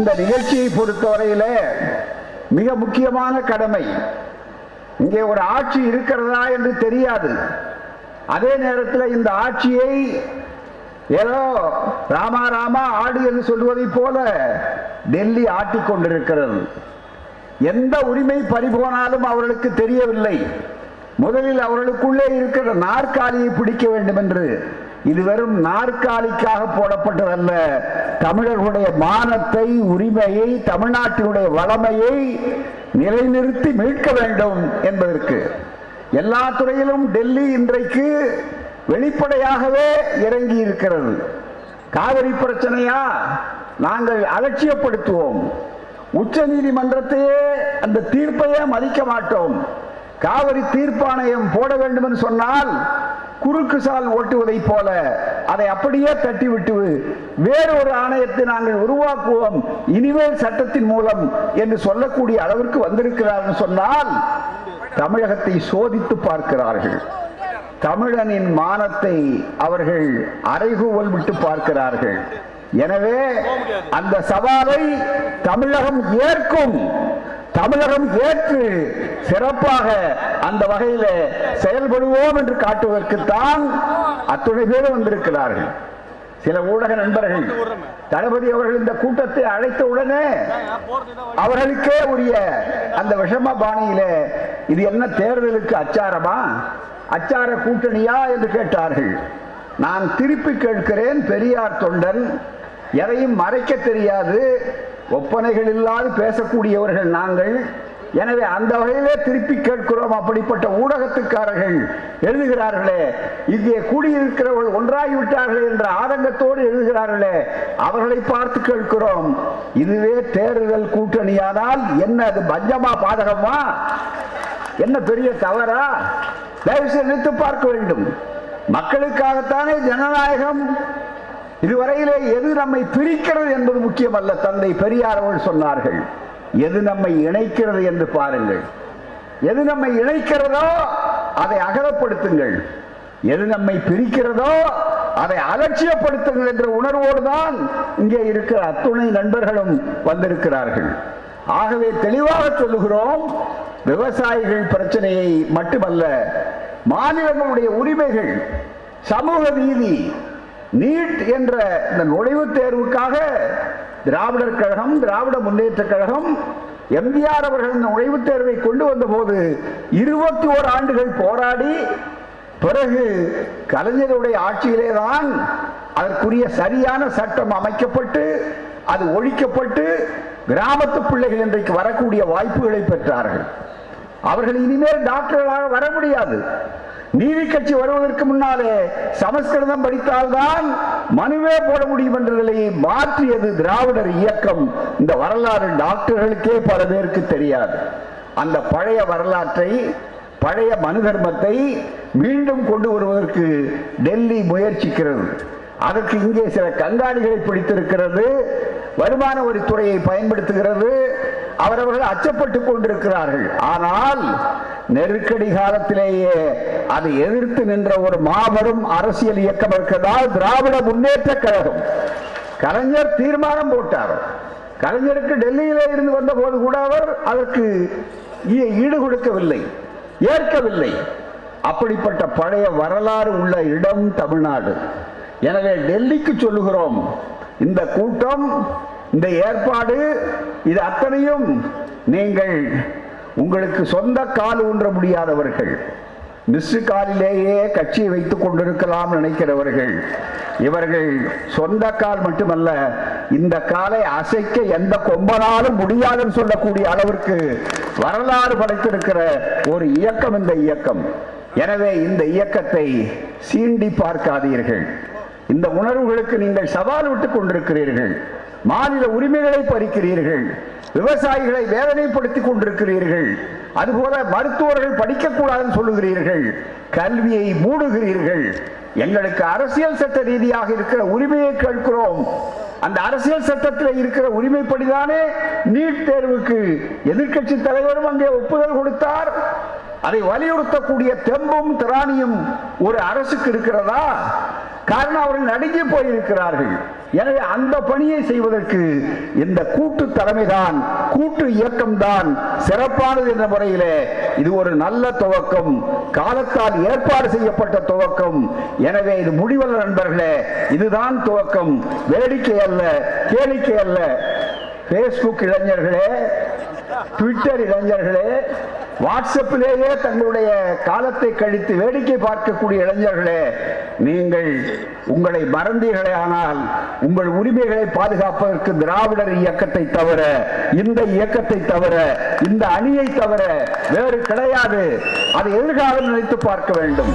இந்த நிகழ்ச்சியை பொறுத்தவரையில மிக முக்கியமான கடமை. இங்கே ஒரு ஆட்சி இருக்கிறதா என்று தெரியாது. அதே நேரத்தில் இந்த ஆட்சியை ஏதோ ராமா ராமா ஆடு என்று சொல்வதை போல டெல்லி ஆட்டிக்கொண்டிருக்கிறது எந்த உரிமை பறிபோனாலும் அவர்களுக்கு தெரியவில்லை. முதலில் அவர்களுக்குள்ளே இருக்கிற நாற்காலியை பிடிக்க வேண்டும் என்று இது வெறும் நாற்காலிக்காக போடப்பட்டதல்ல. தமிழர்களுடைய மானத்தை உரிமையை தமிழ்நாட்டினுடைய வளமையை நிலைநிறுத்தி மீட்க வேண்டும் என்பதற்கு. எல்லா துறையிலும் டெல்லி இன்றைக்கு வெளிப்படையாகவே இறங்கி இருக்கிறது காவிரி பிரச்சனையா? நாங்கள் அலட்சியப்படுத்துவோம். உச்ச நீதிமன்றத்தையே அந்த தீர்ப்பையே மதிக்க மாட்டோம். காவிரி தீர்ப்பாணையம் போட வேண்டும் என்று சொன்னால் குறுக்கு சால் ஓட்டுவதைப் போல அதை அப்படியே தட்டிவிட்டு வேறொரு ஆணையத்தை நாங்கள் உருவாக்குவோம். இனிமேல் சட்டத்தின் மூலம் என்று சொல்லக்கூடிய அளவிற்கு வந்திருக்கிறார்கள் சொன்னால் தமிழகத்தை சோதித்து பார்க்கிறார்கள். தமிழனின் மானத்தை அவர்கள் அறைகூவல் விட்டு பார்க்கிறார்கள். எனவே அந்த சவாலை தமிழகம் ஏற்கும். தமிழகம் ஏற்று சிறப்பாக அந்த வகையில் செயல்படுவோம் என்று காட்டுவதற்குத்தான் அத்துணை பேர் வந்திருக்கிறார்கள். சில ஊடக நண்பர்கள் தளபதி அவர்கள் இந்த கூட்டத்தை அழைத்த உடனே அவர்களுக்கே உரிய அந்த விஷம பாணியில இது என்ன தேர்தலுக்கு அச்சாரமா? அச்சார கூட்டணியா என்று கேட்டார்கள். நான் திருப்பி கேட்கிறேன் பெரியார் தொண்டன் எதையும் மறைக்க தெரியாது. ஒப்பனைகள் இல்லாது பேசக்கூடியவர்கள் நாங்கள். எனவே அந்த வகையிலே திருப்பி கேட்கிறோம். அப்படிப்பட்ட ஊடகத்துக்காரர்கள் எழுதுகிறார்களே இங்கே கூடியிருக்கிறவர்கள் ஒன்றாகிவிட்டார்கள் என்ற ஆதங்கத்தோடு எழுதுகிறார்களே அவர்களை பார்த்து கேட்கிறோம். இதுவே தேர்தல் கூட்டணியானால் என்ன அது பஞ்சமா பாதகமா? என்ன பெரிய தவறா? தயவு செய்து பார்க்க வேண்டும். மக்களுக்காகத்தானே ஜனநாயகம்? இதுவரையிலே எது நம்மை பிரிக்கிறது என்பது முக்கியமல்ல தந்தை பெரியார் அவர்கள் சொன்னார்கள். எது நம்மை இணைக்கிறது என்று பாருங்கள். எது நம்மை இணைக்கிறதோ அதை அகலப்படுத்துங்கள். எது நம்மை பிரிக்கிறதோ அதை அலட்சியப்படுத்துங்கள் என்ற உணர்வோடு தான் இங்கே இருக்கிற அத்துணை நண்பர்களும் வந்திருக்கிறார்கள். ஆகவே தெளிவாக சொல்லுகிறோம் விவசாயிகள் பிரச்சனையை மட்டுமல்ல மாநிலங்களுடைய உரிமைகள் சமூக நீதி நீட் என்ற இந்த நுழைவுத் தேர்வுக்காக திராவிடர் கழகம் திராவிட முன்னேற்ற கழகம் எம்ஜிஆர் அவர்கள் இந்த நுழைவுத் தேர்வை கொண்டு வந்த போது இருபத்தி ஓர் ஆண்டுகள் போராடி பிறகு கலைஞருடைய ஆட்சியிலே தான் அதற்குரிய சரியான சட்டம் அமைக்கப்பட்டு அது ஒழிக்கப்பட்டு கிராமத்து பிள்ளைகள் இன்றைக்கு வரக்கூடிய வாய்ப்புகளை பெற்றார்கள். அவர்கள் இனிமேல் டாக்டர்களாக வர முடியாது. நீதி கட்சி வருவதற்கு முன்னாலே சமஸ்கிருதம் படித்தால்தான் மனுவே போட முடியும் என்ற நிலையை மாற்றியது திராவிடர் இயக்கம். இந்த வரலாறு டாக்டர்களுக்கே பல பேருக்கு தெரியாது. அந்த பழைய வரலாற்றை பழைய மனு தர்மத்தை மீண்டும் கொண்டு வருவதற்கு டெல்லி முயற்சிக்கிறது. அதற்கு இங்கே சில கண்காணிகளை பிடித்திருக்கிறது. வருமான வரித்துறையை பயன்படுத்துகிறது. அவரவர்கள் அச்சப்பட்டுக் கொண்டிருக்கிறார்கள். ஆனால் நெருக்கடி காலத்திலேயே அதை எதிர்த்து நின்ற ஒரு மாபெரும் அரசியல் இயக்கம் இருக்கிறதால் திராவிட முன்னேற்ற கழகம். கலைஞர் தீர்மானம் போட்டார். கலைஞருக்கு டெல்லியிலே இருந்து வந்த போது கூட அவர் அதற்கு ஈ- ஈடு கொடுக்கவில்லை ஏற்கவில்லை. அப்படிப்பட்ட பழைய வரலாறு உள்ள இடம் தமிழ்நாடு. எனவே டெல்லிக்கு சொல்லுகிறோம் இந்த கூட்டம் இந்த ஏற்பாடு இது அத்தனையும் நீங்கள் உங்களுக்கு சொந்த கால் ஊன்ற முடியாதவர்கள் மிஸ்ஸு காலிலேயே கட்சியை வைத்துக் கொண்டிருக்கலாம் நினைக்கிறவர்கள் இவர்கள் சொந்த கால் மட்டுமல்ல இந்த காலை அசைக்க எந்த கொம்பனாலும் முடியாதுன்னு சொல்லக்கூடிய அளவிற்கு வரலாறு படைத்திருக்கிற ஒரு இயக்கம் இந்த இயக்கம். எனவே இந்த இயக்கத்தை சீண்டி பார்க்காதீர்கள். இந்த உணர்வுகளுக்கு நீங்கள் சவால் விட்டுக் கொண்டிருக்கிறீர்கள். மாநில உரிமைகளை பறிக்கிறீர்கள். விவசாயிகளை வேதனைப்படுத்திக் கொண்டிருக்கிறீர்கள். அதுபோல மருத்துவர்கள் படிக்கக்கூடாதுன்னு சொல்லுகிறீர்கள். கல்வியை மூடுகிறீர்கள். எங்களுக்கு அரசியல் சட்ட ரீதியாக இருக்கிற உரிமையை கேட்கிறோம். அந்த அரசியல் சட்டத்தில் இருக்கிற உரிமைப்படிதானே நீட் தேர்வுக்கு எதிர்க்கட்சி தலைவரும் அங்கே ஒப்புதல் கொடுத்தார். அதை வலியுறுத்தக்கூடிய தெம்பும் திராணியும் ஒரு அரசுக்கு இருக்கிறதா? காரணம் அவர்கள் நடுங்கி போயிருக்கிறார்கள். எனவே அந்த பணியை செய்வதற்கு இந்த கூட்டு தலைமைதான் கூட்டு இயக்கம்தான் சிறப்பானது என்ற முறையிலே இது ஒரு நல்ல துவக்கம். காலத்தால் ஏற்பாடு செய்யப்பட்ட துவக்கம். எனவே இது முடிவல்ல நண்பர்களே இதுதான் துவக்கம். வேடிக்கை அல்ல கேளிக்கை அல்ல. பேஸ்புக் இளைஞர்களே ட்விட்டர் இளைஞர்களே வாட்ஸ்அப்பிலேயே தங்களுடைய காலத்தை கழித்து வேடிக்கை பார்க்கக்கூடிய இளைஞர்களே நீங்கள் உங்களை மறந்தீர்களே ஆனால் உங்கள் உரிமைகளை பாதுகாப்பதற்கு திராவிடர் இயக்கத்தை தவிர இந்த இயக்கத்தை தவிர இந்த அணியை தவிர வேறு கிடையாது. அதை எதிர்காலம் நினைத்து பார்க்க வேண்டும்.